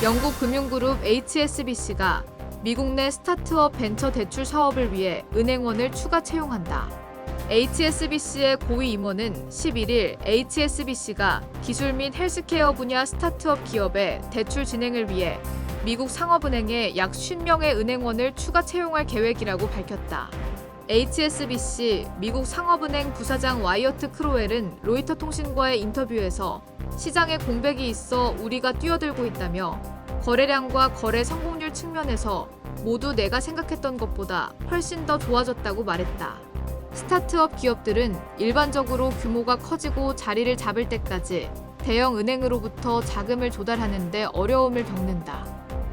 영국 금융그룹 HSBC가 미국 내 스타트업 벤처 대출 사업을 위해 은행원을 추가 채용한다. HSBC의 고위 임원은 11일 HSBC가 기술 및 헬스케어 분야 스타트업 기업의 대출 진행을 위해 미국 상업은행에 약 50명의 은행원을 추가 채용할 계획이라고 밝혔다. HSBC 미국 상업은행 부사장 와이어트 크로웰은 로이터 통신과의 인터뷰에서 시장에 공백이 있어 우리가 뛰어들고 있다며 거래량과 거래 성공률 측면에서 모두 내가 생각했던 것보다 훨씬 더 좋아졌다고 말했다. 스타트업 기업들은 일반적으로 규모가 커지고 자리를 잡을 때까지 대형 은행으로부터 자금을 조달하는데 어려움을 겪는다.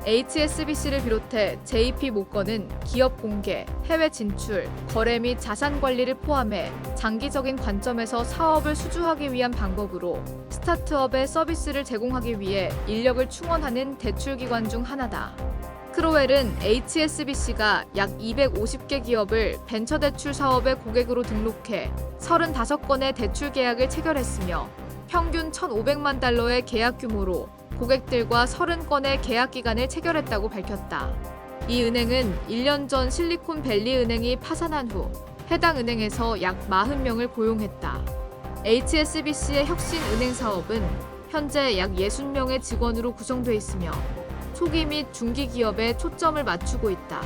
HSBC를 비롯해 JP 모건은 기업 공개, 해외 진출, 거래 및 자산 관리를 포함해 장기적인 관점에서 사업을 수주하기 위한 방법으로 스타트업에 서비스를 제공하기 위해 인력을 충원하는 대출 기관 중 하나다. 크로웰은 HSBC가 약 250개 기업을 벤처 대출 사업의 고객으로 등록해 35건의 대출 계약을 체결했으며 평균 1,500만 달러의 계약 규모로 고객들과 30건의 계약 기간을 체결했다고 밝혔다. 이 은행은 1년 전 실리콘밸리 은행이 파산한 후 해당 은행에서 약 40명을 고용했다. HSBC의 혁신 은행 사업은 현재 약 60명의 직원으로 구성돼 있으며 초기 및 중기 기업에 초점을 맞추고 있다.